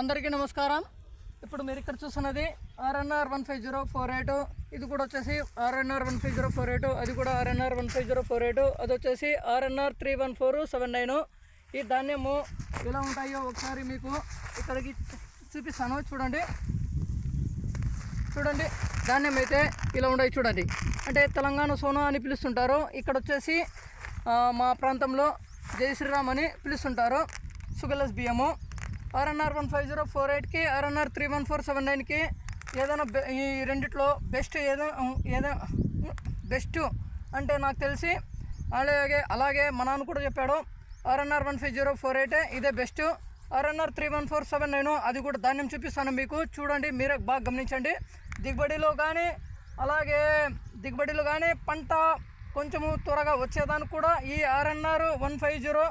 అందరికీ నమస్కారం. ఇప్పుడు మీరు ఇక్కడ చూస్తున్నది RNR one five zero four eight. ఇది కూడా వచ్చేసి RNR one five zero four eight. అది కూడా RNR one five zero four eight. అది వచ్చేసి RNR three one four seven nine. ఈ ధాన్యము ఎలా ఉంటాయో ఒకసారి మీకు ఇక్కడికి చూపిస్తాను. చూడండి. చూడండి. ధాన్యం అయితే ఇలా ఉన్నాయి చూడండి. అంటే తెలంగాణ సోనా అని పిలుస్తుంటారు. ఇక్కడ వచ్చేసి మా ప్రాంతంలో జై శ్రీరామ్ అని పిలుస్తుంటారు. సుగలస్ బియ్యము. RNR one five zero four ఎయిట్కి RNR three one four seven నైన్కి ఏదైనా బె- ఈ రెండిట్లో బెస్ట్ ఏదో ఏదో బెస్ట్ అంటే నాకు తెలిసి అలాగే అలాగే మా నాన్న కూడా చెప్పాడు RNR one five zero four eight ఇదే best. RNR three one four seven nine అది కూడా ధాన్యం చూపిస్తాను మీకు. చూడండి మీరే బాగా గమనించండి. దిగుబడిలో కానీ అలాగే దిగుబడిలో కానీ పంట కొంచెము త్వరగా వచ్చేదానికి కూడా ఈ RNR one five zero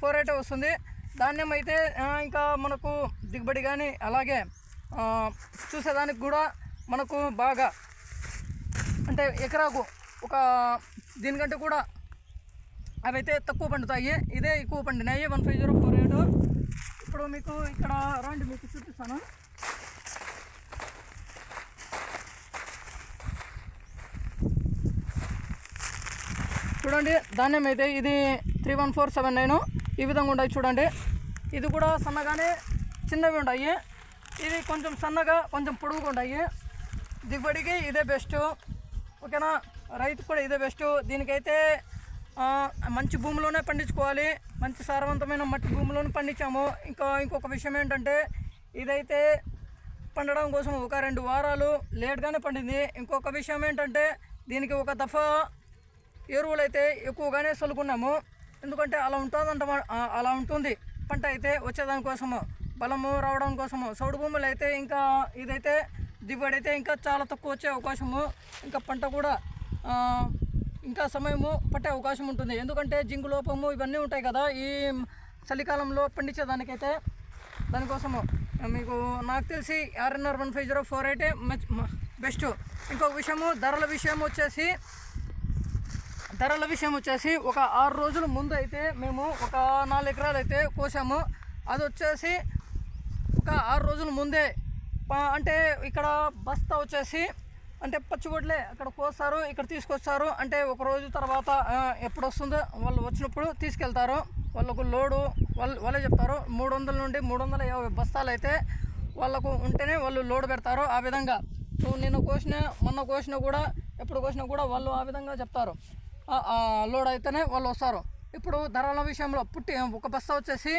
four eight వస్తుంది. ధాన్యం అయితే ఇంకా మనకు దిగుబడి కానీ అలాగే చూసేదానికి కూడా మనకు బాగా అంటే ఎకరాకు ఒక దీనికంటే కూడా అవైతే తక్కువ పండుతాయి. ఇదే ఎక్కువ పండినాయి. One five zero four eight ఇప్పుడు మీకు ఇక్కడ రండి మీకు చూపిస్తాను. చూడండి ధాన్యం అయితే ఇది three one four seven nine. ఈ విధంగా ఉన్నాయి చూడండి. ఇది కూడా సన్నగానే చిన్నవి ఉన్నాయి. ఇది కొంచెం సన్నగా కొంచెం పొడుగుగా ఉన్నాయి. దిగుబడికి ఇదే బెస్ట్ ఓకేనా? రైతు కూడా ఇదే బెస్ట్ దీనికైతే మంచి భూమిలోనే పండించుకోవాలి. మంచి సారవంతమైన మట్టి భూమిలోనే పండించాము. ఇంకా ఇంకొక విషయం ఏంటంటే ఇదైతే పండడం కోసం ఒక రెండు వారాలు లేట్గానే పండింది. ఇంకొక విషయం ఏంటంటే దీనికి ఒక దఫా ఎరువులు అయితే ఎక్కువగానే చల్లుకున్నాము ఎందుకంటే అలా ఉంటుందంట అలా ఉంటుంది. పంట అయితే వచ్చేదానికోసము బలము రావడం కోసము సౌడు భూములు అయితే ఇంకా ఇదైతే దిగుబడి అయితే ఇంకా చాలా తక్కువ వచ్చే అవకాశము. ఇంకా పంట కూడా ఇంకా సమయము పట్టే అవకాశం ఉంటుంది. ఎందుకంటే జింకు లోపము ఇవన్నీ ఉంటాయి కదా ఈ చలికాలంలో పండించేదానికైతే దానికోసము మీకు నాకు తెలిసి RNR one five zero four ఎయిటే best. ఇంకొక విషయము ధరల విషయం వచ్చేసి ధరల విషయం వచ్చేసి ఒక ఆరు రోజుల ముందు అయితే మేము ఒక నాలుగు ఎకరాలు అయితే కోసాము. అది వచ్చేసి ఒక ఆరు రోజుల ముందే అంటే ఇక్కడ బస్తా వచ్చేసి అంటే పచ్చిగొడ్లే అక్కడ కోస్తారు ఇక్కడ తీసుకొస్తారు. అంటే ఒక రోజు తర్వాత ఎప్పుడు వస్తుందో వాళ్ళు వచ్చినప్పుడు తీసుకెళ్తారు. వాళ్ళకు లోడు వాళ్ళు వాళ్ళే చెప్తారు. మూడు వందల నుండి మూడు వందల యాభై బస్తాలు అయితే వాళ్ళకు ఉంటేనే వాళ్ళు లోడ్ పెడతారు ఆ విధంగా. సో నిన్న కోసిన మొన్న కోసిన కూడా ఎప్పుడు కోసినా కూడా వాళ్ళు ఆ విధంగా చెప్తారు. లోడ్ అయితేనే వాళ్ళు వస్తారు. ఇప్పుడు ధరల విషయంలో పుట్టి ఒక బస్తా వచ్చేసి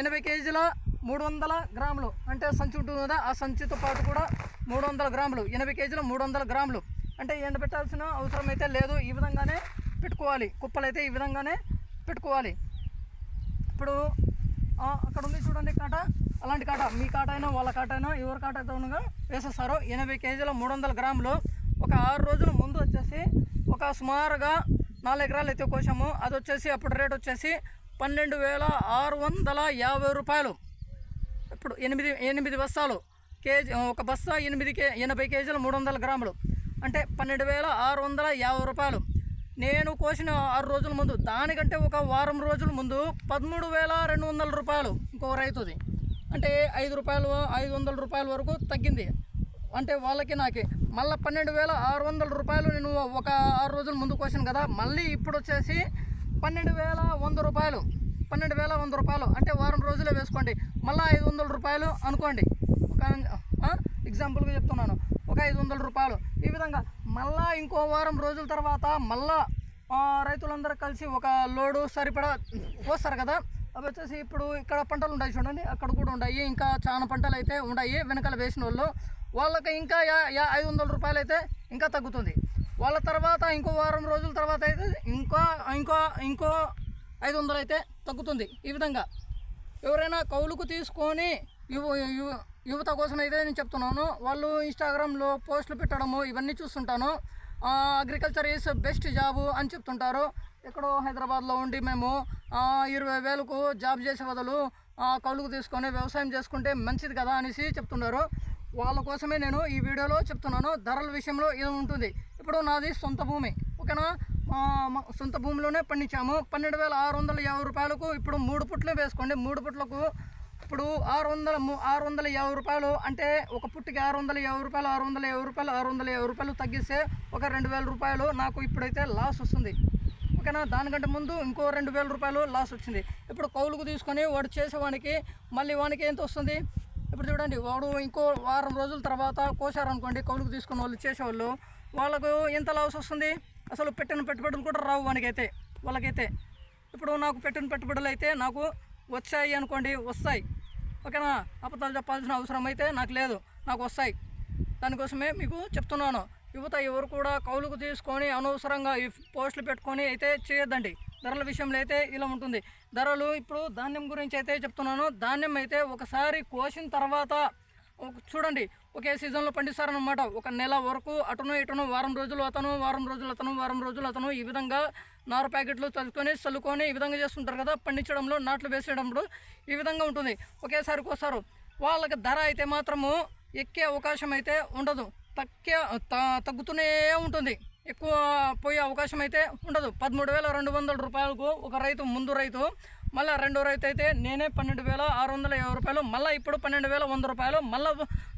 ఎనభై కేజీల మూడు వందల గ్రాములు. అంటే సంచి ఉంటుంది కదా ఆ సంచితో పాటు కూడా మూడు వందల గ్రాములు. ఎనభై కేజీల మూడు వందల గ్రాములు. అంటే ఎండబెట్టాల్సిన అవసరం అయితే లేదు. ఈ విధంగానే పెట్టుకోవాలి. కుప్పలు అయితే ఈ విధంగానే పెట్టుకోవాలి. ఇప్పుడు అక్కడ ఉంది చూడండి కాట. అలాంటి కాట. మీ కాట అయినా వాళ్ళ కాట అయినా ఎవరి కాట అయితే ఉండగా వేసేస్తారు. ఎనభై కేజీల మూడు వందల గ్రాములు. ఒక ఆరు రోజుల ముందు వచ్చేసి ఒక సుమారుగా నాలుగు ఎకరాలు అయితే కోసాము. అది వచ్చేసి అప్పుడు రేట్ వచ్చేసి పన్నెండు వేల ఆరు వందల యాభై రూపాయలు. ఇప్పుడు ఎనిమిది ఎనిమిది బస్తాలు. కేజీ ఒక బస్తా ఎనిమిది కే ఎనభై కేజీలు మూడు వందల గ్రాములు. అంటే పన్నెండు వేల ఆరు వందల యాభై రూపాయలు. నేను కోసిన ఆరు రోజుల ముందు దానికంటే ఒక వారం రోజుల ముందు పదమూడు వేల రెండు వందల రూపాయలు ఇంకో రైతుది. అంటే ఐదు రూపాయలు ఐదు వందల రూపాయల వరకు తగ్గింది. అంటే వాళ్ళకి నాకి మళ్ళీ పన్నెండు వేల ఆరు వందల రూపాయలు నేను ఒక ఆరు రోజుల ముందు కోసాను కదా. మళ్ళీ ఇప్పుడు వచ్చేసి పన్నెండు వేల వంద రూపాయలు. పన్నెండు వేల వంద రూపాయలు. అంటే వారం రోజులే వేసుకోండి. మళ్ళీ ఐదు వందల రూపాయలు అనుకోండి. ఒక ఎగ్జాంపుల్గా చెప్తున్నాను. ఒక ఐదు వందల రూపాయలు. ఈ విధంగా మళ్ళా ఇంకో వారం రోజుల తర్వాత మళ్ళా రైతులందరూ కలిసి ఒక లోడు సరిపడా పోస్తారు కదా. అవి వచ్చేసి ఇప్పుడు ఇక్కడ పంటలు ఉన్నాయి చూడండి. అక్కడ కూడా ఉన్నాయి ఇంకా చాలా పంటలు అయితే ఉన్నాయి వెనకాల వేసిన వాళ్ళు. వాళ్ళకి ఇంకా యా- యా ఐదు వందల రూపాయలు అయితే ఇంకా తగ్గుతుంది. వాళ్ళ తర్వాత ఇంకో వారం రోజుల తర్వాత అయితే ఇంకా ఇంకో ఇంకో ఐదు వందలు అయితే తగ్గుతుంది ఈ విధంగా. ఎవరైనా కౌలుకు తీసుకొని యువ యువత కోసం అయితే నేను చెప్తున్నాను. వాళ్ళు ఇన్స్టాగ్రామ్లో పోస్టులు పెట్టడము ఇవన్నీ చూస్తుంటాను. అగ్రికల్చర్ ఈస్ బెస్ట్ జాబు అని చెప్తుంటారు. ఎక్కడో హైదరాబాద్లో ఉండి మేము ఇరవై వేలకు జాబ్ చేసే బదులు కౌలుకు తీసుకొని వ్యవసాయం చేసుకుంటే మంచిది కదా అనేసి చెప్తున్నారు వాళ్ళ కోసమే నేను ఈ వీడియోలో చెప్తున్నాను. ధరల విషయంలో ఇది ఉంటుంది. ఇప్పుడు నాది సొంత భూమి. ఓకేనా? మా సొంత భూమిలోనే పండించాము. పన్నెండు వేల ఆరు వందల యాభై రూపాయలకు ఇప్పుడు మూడు పుట్లు వేసుకోండి. మూడు పుట్లకు ఇప్పుడు ఆరు వందల ఆరు వందల యాభై రూపాయలు అంటే ఒక పుట్టికి ఆరు వందల యాభై రూపాయలు ఆరు వందల యాభై రూపాయలు ఆరు వందల యాభై రూపాయలు తగ్గిస్తే ఒక రెండు వేల రూపాయలు నాకు ఇప్పుడైతే లాస్ వస్తుంది. ఓకేనా? దానికంటే ముందు ఇంకో రెండు వేల రూపాయలు లాస్ వచ్చింది. ఇప్పుడు కౌలుకు తీసుకొని వాడు చేసేవానికి మళ్ళీ వానికి ఎంత వస్తుంది? ఇప్పుడు చూడండి వాడు ఇంకో వారం రోజుల తర్వాత కోసారనుకోండి కౌలుకు తీసుకున్న వాళ్ళు చేసేవాళ్ళు వాళ్ళకు ఎంత లాస్ వస్తుంది? అసలు పెట్టిన పెట్టుబడులు కూడా రావు మనకైతే వాళ్ళకైతే. ఇప్పుడు నాకు పెట్టిన పెట్టుబడులు అయితే నాకు వచ్చాయి అనుకోండి వస్తాయి. ఓకేనా? అబద్ధాలు చెప్పాల్సిన అవసరం అయితే నాకు లేదు నాకు వస్తాయి. దానికోసమే మీకు చెప్తున్నాను యువత ఎవరు కూడా కౌలుకు తీసుకొని అనవసరంగా ఈ పోస్టులు పెట్టుకొని అయితే చేయొద్దండి. ధరల విషయంలో అయితే ఇలా ఉంటుంది. ధరలు ఇప్పుడు ధాన్యం గురించి అయితే చెప్తున్నాను. ధాన్యం అయితే ఒకసారి కోసిన తర్వాత ఒక- చూడండి ఒకే సీజన్లో పండిస్తారనమాట ఒక నెల వరకు అటును ఇటును వారం రోజులు అతను వారం రోజులు అతను వారం రోజులు అతను ఈ విధంగా నారు ప్యాకెట్లు చల్లుకొని చల్లుకొని ఈ విధంగా చేస్తుంటారు కదా పండించడంలో నాట్లు వేసేటప్పుడు ఈ విధంగా ఉంటుంది. ఒకేసారి కోస్తారు వాళ్ళకి ధర అయితే మాత్రము ఎక్కే అవకాశం అయితే ఉండదు. తక్కే త- తగ్గుతూనే ఉంటుంది. ఎక్కువ పోయే అవకాశం అయితే ఉండదు. పదమూడు వేల రెండు వందల రూపాయలకు ఒక రైతు ముందు రైతు మళ్ళీ రెండో రైతు అయితే నేనే పన్నెండు వేల ఆరు వందల యాభై రూపాయలు మళ్ళీ ఇప్పుడు పన్నెండు వేల వంద రూపాయలు మళ్ళీ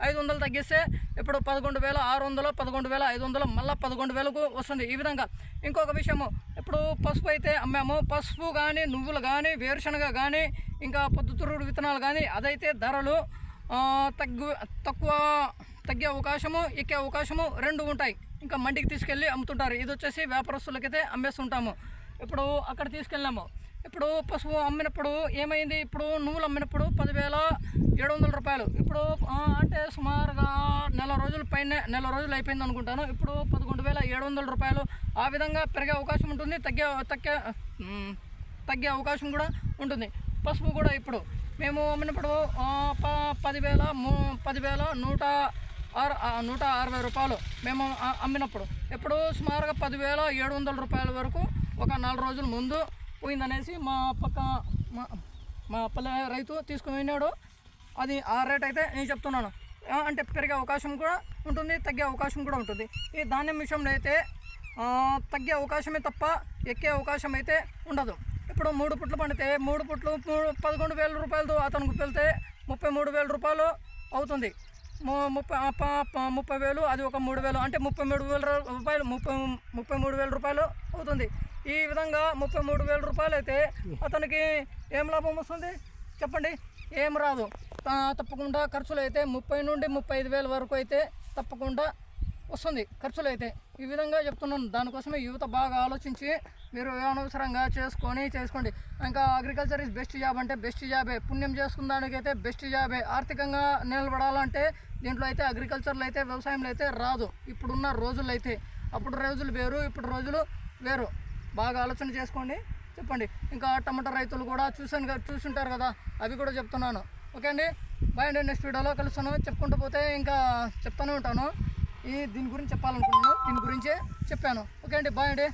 ఐదు వందలు తగ్గిస్తే ఇప్పుడు పదకొండు వేల ఆరు వందలు పదకొండు వేల ఐదు వందలు మళ్ళీ పదకొండు వేలకు వస్తుంది. ఈ విధంగా ఇంకొక విషయము ఇప్పుడు పసుపు అయితే అమ్మాము. పసుపు కానీ నువ్వులు కానీ వేరుశనగ కానీ ఇంకా పొద్దుతురుడు విత్తనాలు కానీ అదైతే ధరలు తగ్గు తక్కువ తగ్గే అవకాశము ఎక్కే అవకాశము రెండు ఉంటాయి. ఇంకా మండికి తీసుకెళ్ళి అమ్ముతుంటారు. ఇది వచ్చేసి వ్యాపారస్తులకైతే అమ్మేస్తుంటాము. ఇప్పుడు అక్కడ తీసుకెళ్ళాము. ఇప్పుడు పసుపు అమ్మినప్పుడు ఏమైంది? ఇప్పుడు నువ్వులు అమ్మినప్పుడు పదివేల ఏడు వందల రూపాయలు. ఇప్పుడు అంటే సుమారుగా నెల రోజుల పైన నెల రోజులు అయిపోయింది అనుకుంటాను. ఇప్పుడు పదకొండు వేల ఏడు వందల రూపాయలు ఆ విధంగా పెరిగే అవకాశం ఉంటుంది. తగ్గే తగ్గే తగ్గే అవకాశం కూడా ఉంటుంది. పసుపు కూడా ఇప్పుడు మేము అమ్మినప్పుడు పదివేల మూ పదివేల నూట నూట అరవై రూపాయలు మేము అమ్మినప్పుడు. ఎప్పుడు సుమారుగా పదివేల ఏడు వందల రూపాయల వరకు ఒక నాలుగు రోజుల ముందు పోయిందనేసి మా పక్క మా మా పల్లె రైతు తీసుకుని వెళ్ళాడు అది ఆ రేట్ అయితే నేను చెప్తున్నాను. అంటే పెరిగే అవకాశం కూడా ఉంటుంది తగ్గే అవకాశం కూడా ఉంటుంది. ఈ ధాన్యం విషయంలో అయితే తగ్గే అవకాశమే తప్ప ఎక్కే అవకాశం అయితే ఉండదు. ఇప్పుడు మూడు పుట్లు పండితే మూడు పుట్లు మూడు పదకొండు వేల రూపాయలతో అతనికి వెళ్తే ముప్పై మూడు వేల రూపాయలు అవుతుంది. ముప్పై ముప్పై వేలు అది ఒక మూడు వేలు. అంటే ముప్పై మూడు వేల రూపాయలు ముప్పై ముప్పై మూడు వేల రూపాయలు అవుతుంది. ఈ విధంగా ముప్పై మూడు వేల రూపాయలు అయితే అతనికి ఏం లాభం వస్తుంది? చెప్పండి. ఏం రాదు. తప్పకుండా ఖర్చులు అయితే ముప్పై నుండి ముప్పై ఐదు వేల వరకు అయితే తప్పకుండా వస్తుంది. ఖర్చులు అయితే ఈ విధంగా చెప్తున్నాను దానికోసమే యువత బాగా ఆలోచించి మీరు అనవసరంగా చేసుకొని చేసుకోండి. ఇంకా అగ్రికల్చర్ ఈజ్ బెస్ట్ జాబ్ అంటే బెస్ట్ జాబే పుణ్యం చేసుకున్న దానికైతే బెస్ట్ జాబే ఆర్థికంగా నిలబడాలంటే దీంట్లో అయితే అగ్రికల్చర్లో అయితే వ్యవసాయంలో అయితే రాదు. ఇప్పుడున్న రోజులు అయితే. అప్పుడు రోజులు వేరు ఇప్పుడు రోజులు వేరు. బాగా ఆలోచన చేసుకోండి. చెప్పండి. ఇంకా టమాటా రైతులు కూడా చూసాను చూసుంటారు కదా. అవి కూడా చెప్తున్నాను. ఓకే అండి? బాయ్ అండి. నెక్స్ట్ వీడియోలో కలుస్తాను. చెప్పుకుంటూ పోతే ఇంకా చెప్తూనే ఉంటాను. ఈ దీని గురించి చెప్పాలనుకుంటున్నాను దీని గురించే చెప్పాను. ఓకే అండి బాయ్ అండి.